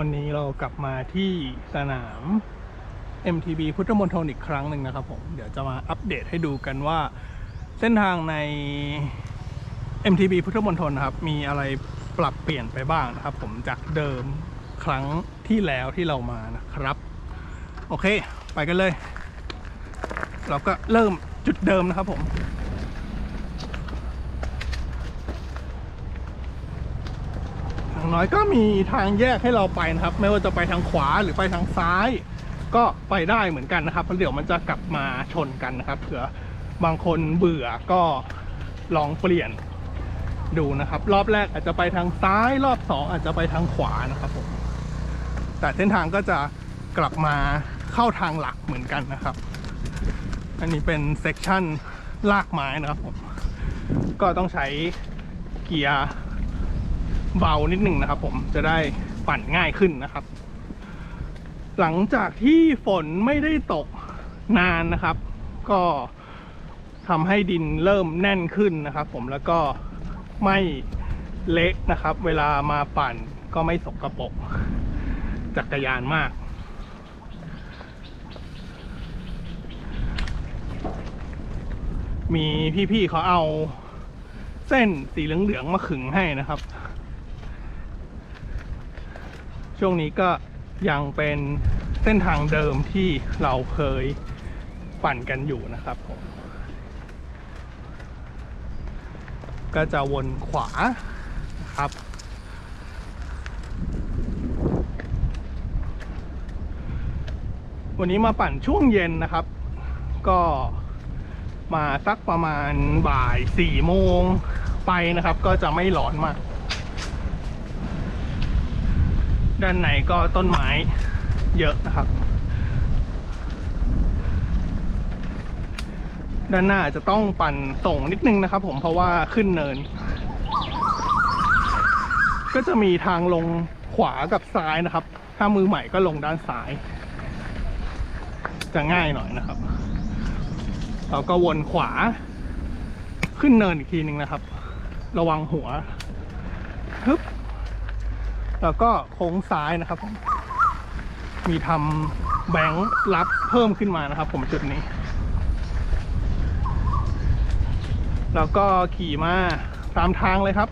วันนี้เรากลับมาที่สนาม MTB พุทธมณฑลอีกครั้งหนึ่งนะครับผม เดี๋ยวจะมาอัปเดตให้ดูกันว่า เส้นทางใน MTB พุทธมณฑลนะครับ มีอะไรปรับเปลี่ยนไปบ้างนะครับ ผมจากเดิมครั้งที่แล้วที่เรามานะครับ โอเค ไปกันเลย เราก็เริ่มจุดเดิมนะครับผม อย่างน้อยก็มีทางแยกให้เราไปนะครับ ไม่ว่าจะไปทางขวาหรือไปทางซ้าย ก็ไปได้เหมือนกันนะครับเพราะเดี๋ยวมันจะกลับมาชนกันนะครับเผื่อบางคนเบื่อก็ลองเปลี่ยนดูนะครับ รอบแรกอาจจะไปทางซ้ายรอบสองอาจจะไปทางขวานะครับผมแต่เส้นทางก็จะกลับมาเข้าทางหลักเหมือนกันนะครับ อันนี้เป็นเซกชันลากไม้นะครับผมก็ต้องใช้เกียร์ เบานิดหนึ่งนะครับ ผมจะได้ปั่นง่ายขึ้นนะครับ หลังจากที่ฝนไม่ได้ตกนานนะครับ ก็ทำให้ดินเริ่มแน่นขึ้นนะครับ ผมแล้วก็ไม่เละนะครับ เวลามาปั่นก็ไม่สกรปรกจักรยานมากมีพี่ๆเขาเอาเส้นสีเหลืองๆมาขึงให้นะครับ ช่วงนี้ก็ยังเป็นเส้นทางเดิมที่เราเคยปั่นกันอยู่นะครับผมก็จะวนขวานะครับ วันนี้มาปั่นช่วงเย็นนะครับ ก็มาสักประมาณบ่ายสี่โมงไปนะครับ ก็จะไม่ร้อนมาก ด้านในก็ต้นไม้เยอะนะครับ ด้านหน้าจะต้องปั่นส่งนิดนึงนะครับ ผมเพราะว่าขึ้นเนิน ก็จะมีทางลงขวากับซ้ายนะครับ ถ้ามือใหม่ก็ลงด้านซ้าย จะง่ายหน่อยนะครับ เราก็วนขวา ขึ้นเนินอีกทีนึงนะครับ ระวังหัวฮึบ แล้วก็โค้งซ้ายนะครับผมมีทำแบงค์รับเพิ่มขึ้นมานะครับ ผมจุดนี้ แล้วก็ขี่มาตามทางเลยครับ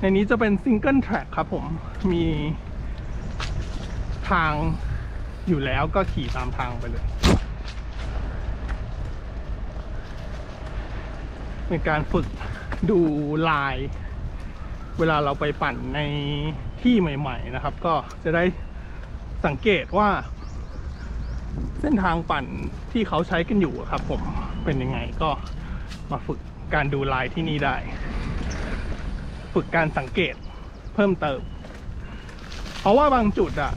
ในนี้จะเป็นซิงเกิลแทร็กครับผมมีทางอยู่แล้วก็ขี่ตามทางไปเลย เป็นการฝึกดูลาย เวลาเราไปปั่นในที่ใหม่ ๆ นะครับ ก็จะได้สังเกตว่า เส้นทางปั่นที่เขาใช้กันอยู่ครับ ผมเป็นยังไงก็มาฝึกการดูลายที่นี่ได้ ฝึกการสังเกตเพิ่มเติม เพราะว่าบางจุดอะ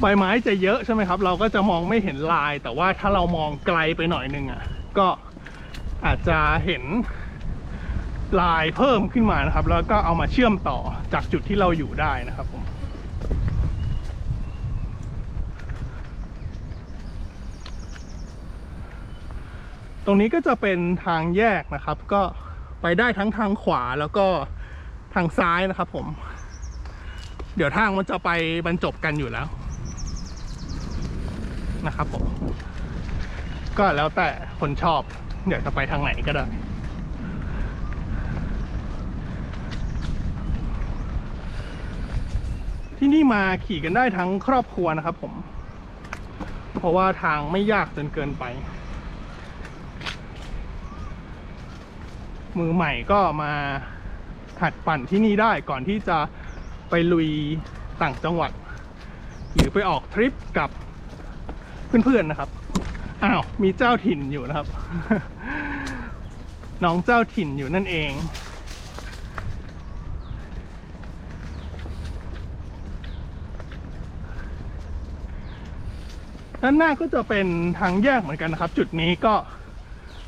ใบไม้จะเยอะใช่ไหมครับ เราก็จะมองไม่เห็นลาย แต่ว่าถ้าเรามองไกลไปหน่อยนึงอะก็อาจจะเห็น ลายเพิ่มขึ้นมานะครับ แล้วก็เอามาเชื่อมต่อจากจุดที่เราอยู่ได้นะครับผมตรงนี้ก็จะเป็นทางแยกนะครับ ก็ไปได้ทั้งทางขวาแล้วก็ทางซ้ายนะครับผม เดี๋ยวทางมันจะไปบรรจบกันอยู่แล้วนะครับผม ก็แล้วแต่คนชอบ เดี๋ยวจะไปทางไหนก็ได้ ที่นี่มาขี่กันได้ทั้งครอบครัวนะครับผม เพราะว่าทางไม่ยากจนเกินไป มือใหม่ก็มาหัดปั่นที่นี่ได้ก่อนที่จะไปลุยต่างจังหวัด หรือไปออกทริปกับเพื่อนๆนะครับอ้าวมีเจ้าถิ่นอยู่นะครับ น้องเจ้าถิ่นอยู่นั่นเอง ด้านหน้าก็จะเป็นทางแยกเหมือนกันนะครับ จุดนี้ก็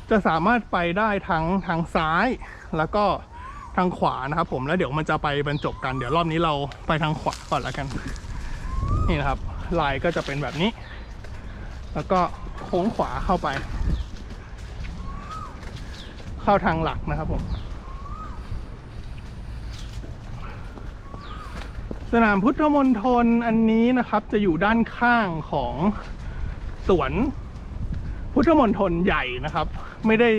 จะสามารถไปได้ทั้งทางซ้ายแล้วก็ทางขวานะครับ ผมแล้วเดี๋ยวมันจะไปบรรจบกันเดี๋ยวรอบนี้เราไปทางขวาก่อนล้วกัน นี่นะครับลายก็จะเป็นแบบนี้ แล้วก็โค้งขวาเข้าไป เข้าทางหลักนะครับผมสนามพุทธมณฑลอันนี้นะครับจะอยู่ด้านข้างของ วน พุทธมณฑลใหญ่นะครับ ไม่ได้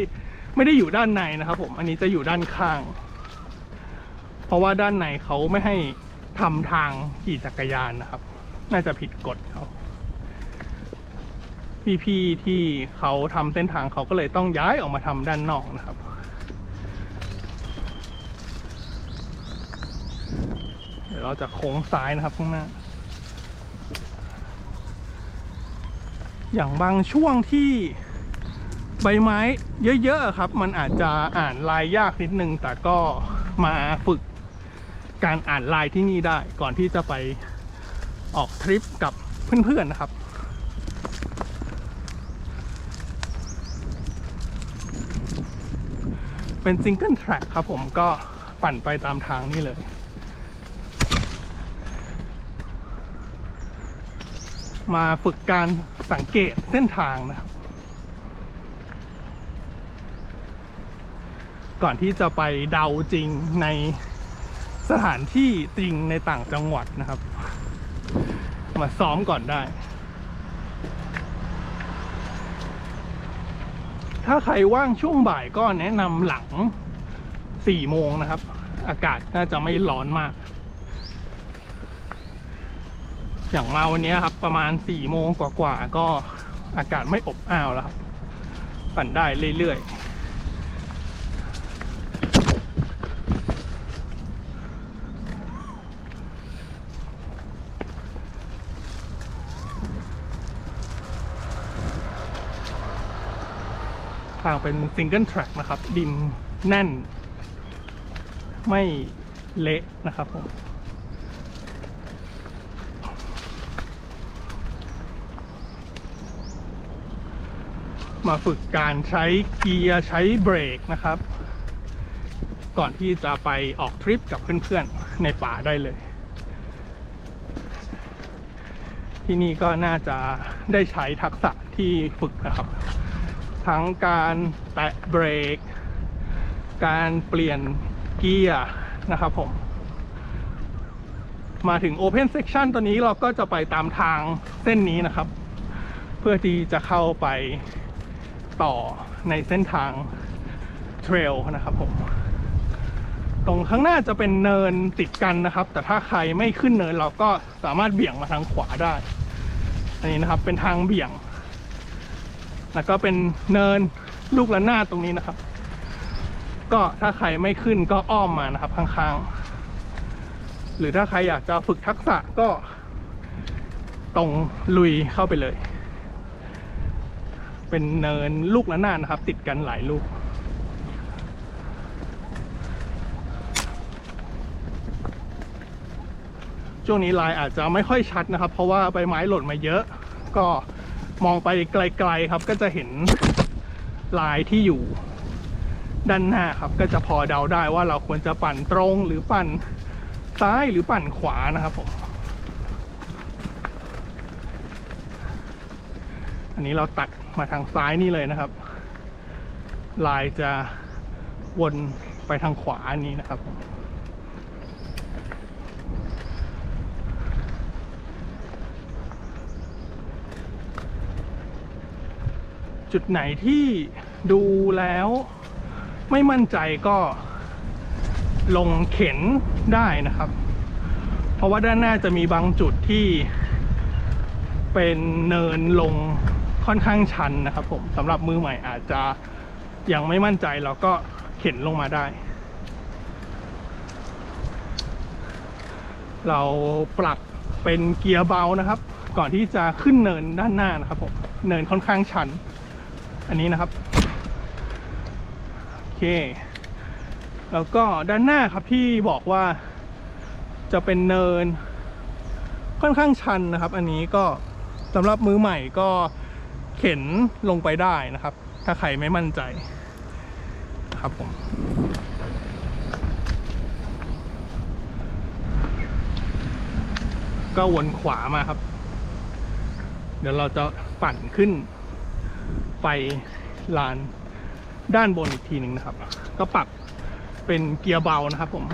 ไม่ได้อยู่ด้านในนะครับ ผมอันนี้จะอยู่ด้านข้าง เพราะว่าด้านในเขาไม่ให้ทำทางขี่จักรยานนะครับ น่าจะผิดกฎเขาพี่ๆที่เขาทำเส้นทางเขาก็เลยต้องย้ายออกมาทำด้านนอกนะครับเดี๋ยวเราจะโค้งซ้ายนะครับข้างหน้า อย่างบางช่วงที่ใบไม้เยอะๆครับ มันอาจจะอ่านลายยากนิดนึง แต่ก็มาฝึกการอ่านลายที่นี่ได้ ก่อนที่จะไปออกทริปกับเพื่อนๆนะครับเป็นซิงเกิลแทร็กครับผมก็ปั่นไปตามทางนี่เลย มาฝึกการสังเกตเส้นทางนะครับ ก่อนที่จะไปเดาจริงในสถานที่จริงในต่างจังหวัดนะครับ มาซ้อมก่อนได้ ถ้าใครว่างช่วงบ่ายก็แนะนำหลังสี่โมงนะครับ อากาศน่าจะไม่ร้อนมาก อย่างมาวันนี้ครับ ประมาณสี่โมงกว่าๆก็อากาศไม่อบอ้าวแล้วครับปั่นได้เรื่อยๆทางเป็นซิงเกิลแทร็กนะครับ ดินแน่น ไม่เละนะครับผม มาฝึกการใช้เกียร์ใช้เบรกนะครับ ก่อนที่จะไปออกทริปกับเพื่อนๆในป่าได้เลย ที่นี่ก็น่าจะได้ใช้ทักษะที่ฝึกนะครับ ทั้งการแตะเบรก การเปลี่ยนเกียร์นะครับผมมาถึง Open Section ตัวนี้เราก็จะไปตามทางเส้นนี้นะครับ เพื่อที่จะเข้าไป ต่อในเส้นทางเทรลนะครับผม ตรงข้างหน้าจะเป็นเนินติดกันนะครับ แต่ถ้าใครไม่ขึ้นเนินเราก็สามารถเบี่ยงมาทางขวาได้ อันนี้นะครับเป็นทางเบี่ยง แล้วก็เป็นเนินลูกระนาดตรงนี้นะครับ ก็ถ้าใครไม่ขึ้นก็อ้อมมานะครับข้างๆ หรือถ้าใครอยากจะฝึกทักษะก็ตรงลุยเข้าไปเลย เป็นเนินลูกระนาดนะครับ ติดกันหลายลูก ช่วงนี้ลายอาจจะไม่ค่อยชัดนะครับ เพราะว่าใบไม้หล่นมาเยอะ ก็มองไปไกลๆครับ ก็จะเห็นลายที่อยู่ด้านหน้าครับ ก็จะพอเดาได้ว่าเราควรจะปั่นตรงหรือปั่นซ้ายหรือปั่นขวานะครับผมอันนี้เราตัด มาทางซ้ายนี่เลยนะครับ ลายจะวนไปทางขวาอันนี้นะครับ จุดไหนที่ดูแล้วไม่มั่นใจก็ลงเข็นได้นะครับ เพราะว่าด้านหน้าจะมีบางจุดที่เป็นเนินลง ค่อนข้างชันนะครับผมสำหรับมือใหม่อาจจะยังไม่มั่นใจเราก็เข็นลงมาได้ เราปรับเป็นเกียร์เบานะครับ ก่อนที่จะขึ้นเนินด้านหน้านะครับผมเนินค่อนข้างชัน อันนี้นะครับโอเคแล้วก็ด้านหน้าครับที่บอกว่าจะเป็นเนินค่อนข้างชันนะครับ อันนี้ก็สำหรับมือใหม่ก็ เข็นลงไปได้นะครับ ถ้าใครไม่มั่นใจครับผมก็วนขวามาครับ เดี๋ยวเราจะปั่นขึ้น ไปลานด้านบนอีกทีหนึ่งนะครับ ก็ปรับเป็นเกียร์เบานะครับผม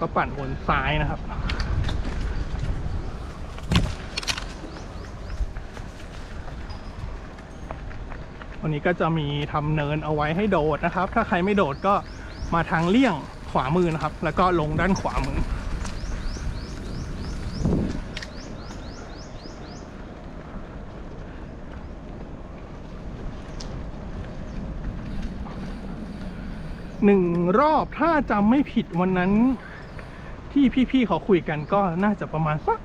ก็ปั่นบนซ้ายนะครับ วันนี้ก็จะมีทำเนินเอาไว้ให้โดดนะครับ ถ้าใครไม่โดดก็มาทางเลี่ยงขวามือนะครับ แล้วก็ลงด้านขวามือหนึ่งรอบถ้าจำไม่ผิดวันนั้น ที่พี่ๆเขาคุยกันก็น่าจะประมาณสัก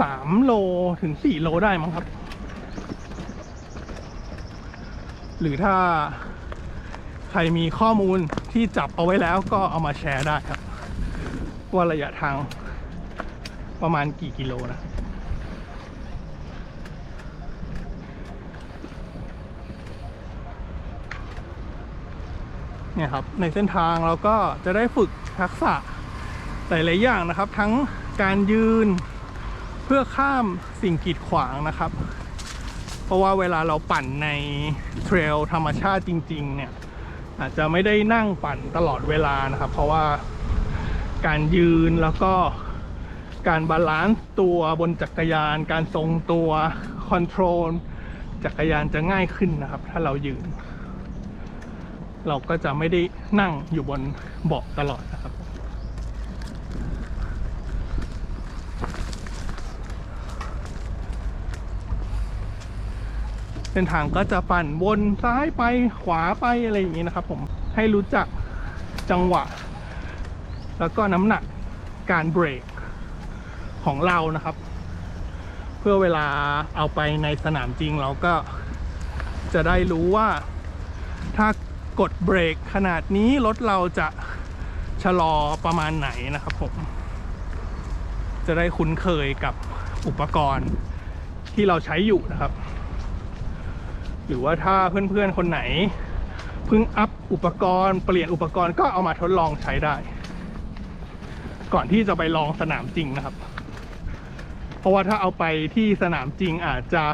สามโลถึงสี่โลได้มั้งครับ หรือถ้าใครมีข้อมูลที่จับเอาไว้แล้วก็เอามาแชร์ได้ครับ ว่าระยะทางประมาณกี่กิโลนะ เนี่ยครับในเส้นทางเราก็จะได้ฝึกทักษะหลายๆอย่างนะครับ ทั้งการยืนเพื่อข้ามสิ่งกีดขวางนะครับ เพราะว่าเวลาเราปั่นในเทรลธรรมชาติจริง ๆ เนี่ยอาจจะไม่ได้นั่งปั่นตลอดเวลานะครับ เพราะว่าการยืนแล้วก็การบาลานซ์ตัวบนจักรยาน การทรงตัวคอนโทรลจักรยานจะง่ายขึ้นนะครับ ถ้าเรายืน เราก็จะไม่ได้นั่งอยู่บนเบาะตลอดนะครับเส้นทางก็จะปั่นวนซ้ายไปขวาไปอะไรอย่างนี้นะครับ ผมให้รู้จักจังหวะ แล้วก็น้ำหนักการเบรกของเรานะครับ เพื่อเวลาเอาไปในสนามจริงเราก็จะได้รู้ว่าถ้า กดเบรกขนาดนี้รถเราจะชะลอประมาณไหนนะครับผม จะได้คุ้นเคยกับอุปกรณ์ที่เราใช้อยู่นะครับ หรือว่าถ้าเพื่อนๆคนไหนเพิ่งอัพอุปกรณ์เปลี่ยนอุปกรณ์ก็เอามาทดลองใช้ได้ ก่อนที่จะไปลองสนามจริงนะครับ เพราะว่าถ้าเอาไปที่สนามจริงอาจจะ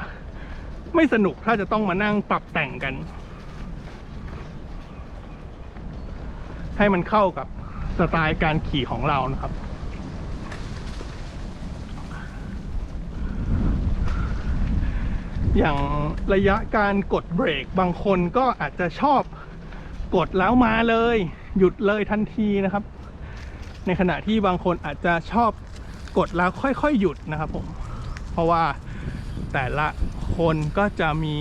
ไม่สนุกถ้าจะต้องมานั่งปรับแต่งกัน ให้มันเข้ากับสไตล์การขี่ของเรานะครับ อย่างระยะการกดเบรกบางคนก็อาจจะชอบกดแล้วมาเลย หยุดเลยทันทีนะครับ ในขณะที่บางคนอาจจะชอบกดแล้วค่อยๆหยุดนะครับผม เพราะว่าแต่ละคนก็จะมี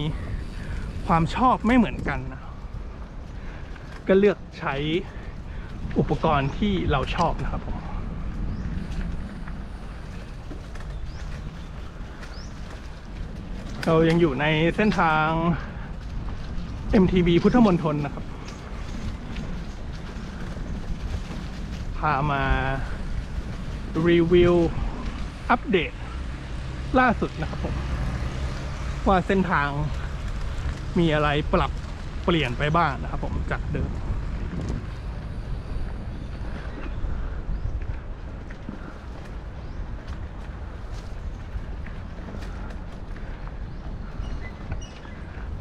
ความชอบไม่เหมือนกันนะก็เลือกใช้ อุปกรณ์ที่เราชอบนะครับผมเรายังอยู่ในเส้นทาง MTB พุทธมณฑลนะครับ พามารีวิว อัปเดต ล่าสุดนะครับผม ว่าเส้นทางมีอะไรปรับเปลี่ยนไปบ้างนะครับผมจากเดิม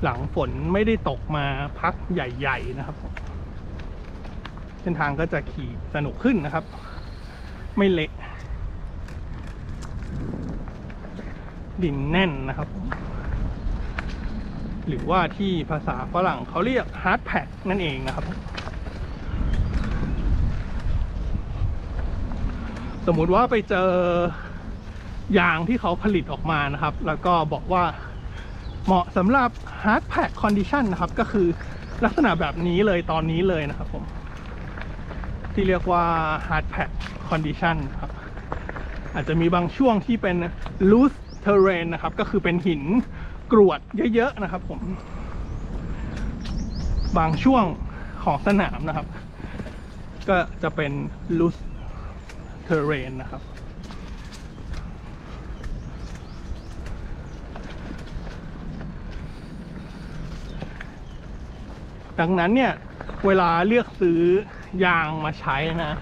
หลังฝนไม่ได้ตกมาพักใหญ่ ๆ นะครับ เส้นทางก็จะขี่สนุกขึ้นนะครับ ไม่เละดินแน่นนะครับ หรือว่าที่ภาษาฝรั่งเขาเรียก hard pack นั่นเองนะครับ สมมุติว่าไปเจอยางที่เขาผลิตออกมานะครับ แล้วก็บอกว่าเหมาะสำหรับ hard pack condition นะครับ ก็คือลักษณะแบบนี้เลยตอนนี้เลยนะครับผม ที่เรียกว่า hard pack condition ครับ อาจจะมีบางช่วงที่เป็น loose terrain นะครับ ก็คือเป็นหินกรวดเยอะ ๆ นะครับผม บางช่วงของสนามนะครับ ก็จะเป็น loose terrain นะครับ ดังนั้นเนี่ยเวลาเลือกซื้อยางมาใช้นะ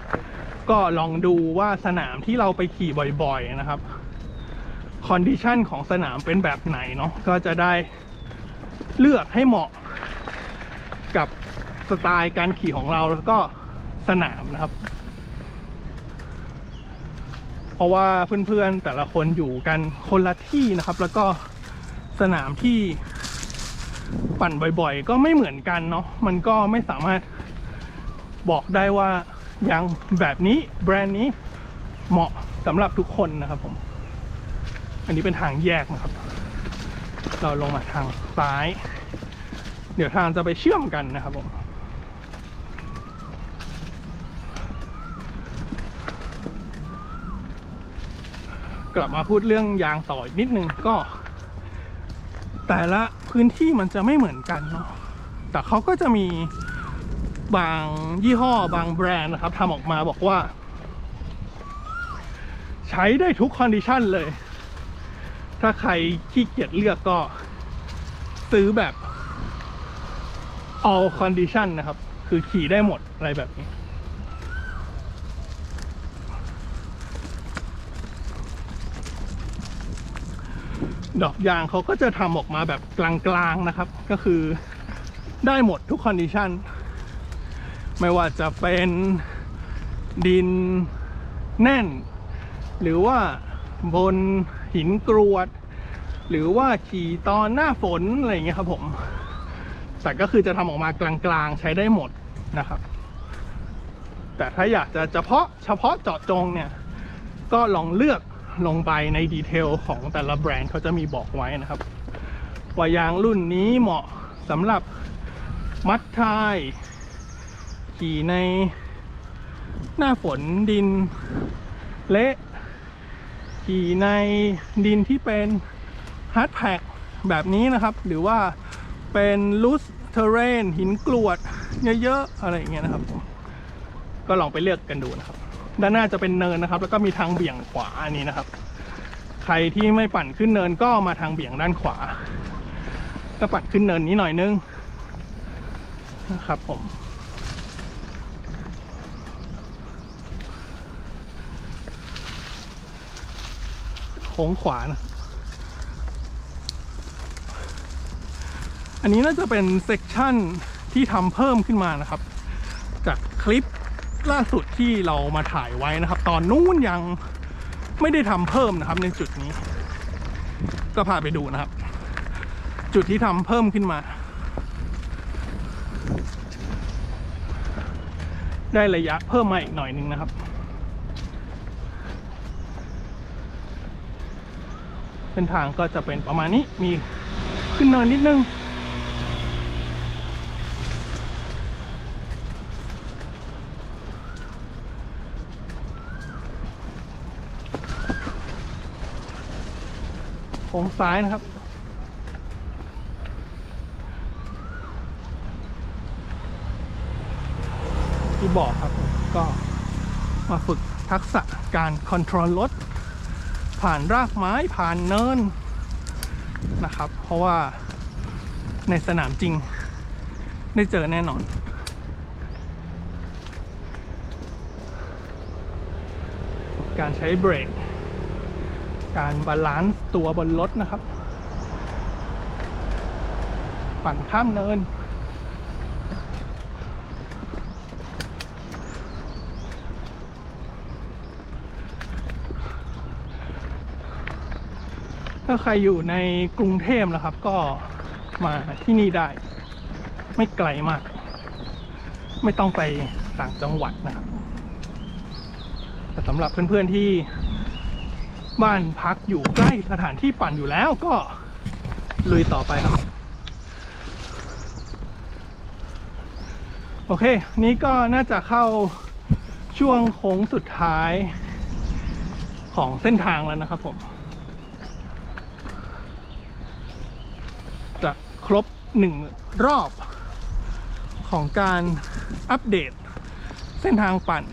ก็ลองดูว่าสนามที่เราไปขี่บ่อยๆนะครับคอนดิชันของสนามเป็นแบบไหนเนาะก็จะได้เลือกให้เหมาะกับสไตล์การขี่ของเราแล้วก็สนามนะครับ เพราะว่าเพื่อนๆแต่ละคนอยู่กันคนละที่นะครับ แล้วก็สนามที่ ปั่นบ่อยๆ ก็ไม่เหมือนกันเนาะมันก็ไม่สามารถบอกได้ว่ายางแบบนี้แบรนด์นี้เหมาะสำหรับทุกคนนะครับผม อันนี้เป็นทางแยกนะครับ เราลงมาทางซ้าย เดี๋ยวทางจะไปเชื่อมกันนะครับผมกลับมาพูดเรื่องยางต่ออีกนิดนึงก็ แต่ละพื้นที่มันจะไม่เหมือนกันเนาะแต่เขาก็จะมีบางยี่ห้อบางแบรนด์นะครับทำออกมาบอกว่า ใช้ได้ทุกคอนดิชันเลย ถ้าใครขี้เกียจเลือกก็ซื้อแบบ all condition นะครับ คือขี่ได้หมดอะไรแบบนี้ ดอกยางเขาก็จะทำออกมาแบบกลางๆนะครับ ก็คือได้หมดทุกคอนดิชันไม่ว่าจะเป็นดินแน่น หรือว่าบนหินกรวด หรือว่าขี่ตอนหน้าฝนอะไรอย่างเงี้ยครับผม แต่ก็คือจะทำออกมากลางๆใช้ได้หมดนะครับ แต่ถ้าอยากจะเฉพาะเฉพาะเจาะจงเนี่ย ก็ลองเลือก ลงไปในดีเทลของแต่ละแบรนด์เขาจะมีบอกไว้นะครับ ว่ายางรุ่นนี้เหมาะสำหรับมัดท้ายขี่ในหน้าฝนดินเละขี่ในดินที่เป็นฮาร์ดแพ็กแบบนี้นะครับ หรือว่าเป็นลูสเทเรนหินกรวดเยอะๆ อะไรอย่างเงี้ยนะครับ ก็ลองไปเลือกกันดูนะครับ ด้านหน้าจะเป็นเนินนะครับ แล้วก็มีทางเบี่ยงขวาอันนี้นะครับ ใครที่ไม่ปั่นขึ้นเนินก็มาทางเบี่ยงด้านขวา ก็ปั่นขึ้นเนินนี้หน่อยนึงนะครับผมโค้งขวานะอันนี้น่าจะเป็นเซกชันที่ทำเพิ่มขึ้นมานะครับ จากคลิป ล่าสุดที่เรามาถ่ายไว้นะครับ ตอนนู้นยังไม่ได้ทำเพิ่มนะครับ ในจุดนี้ ก็พาไปดูนะครับ จุดที่ทำเพิ่มขึ้นมา ได้ระยะเพิ่มมาอีกหน่อยนึงนะครับ เส้นทางก็จะเป็นประมาณนี้มีขึ้นเนินนิดนึง งซ้ายนะครับ ที่บอกครับผมก็มาฝึกทักษะการคอนโทรลรถ ผ่านรากไม้ผ่านเนินนะครับ เพราะว่าในสนามจริงได้เจอแน่นอน การใช้เบรก การบาลานซ์ตัวบนรถนะครับ ปั่นข้ามเนิน ถ้าใครอยู่ในกรุงเทพนะครับ ก็มาที่นี่ได้ ไม่ไกลมาก ไม่ต้องไปต่างจังหวัดนะครับแต่สำหรับเพื่อนๆที่ บ้านพักอยู่ใกล้สถานที่ปั่นอยู่แล้วก็ลุยต่อไปครับ โอเค นี้ก็น่าจะเข้าช่วงโค้งสุดท้ายของเส้นทางแล้วนะครับผม จะครบหนึ่งรอบของการอัปเดตเส้นทางปั่น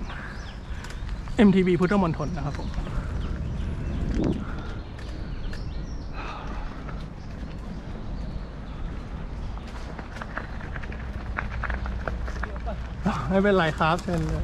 MTB พุทธมณฑลนะครับผม ไม่เป็นไรครับเชิญเลย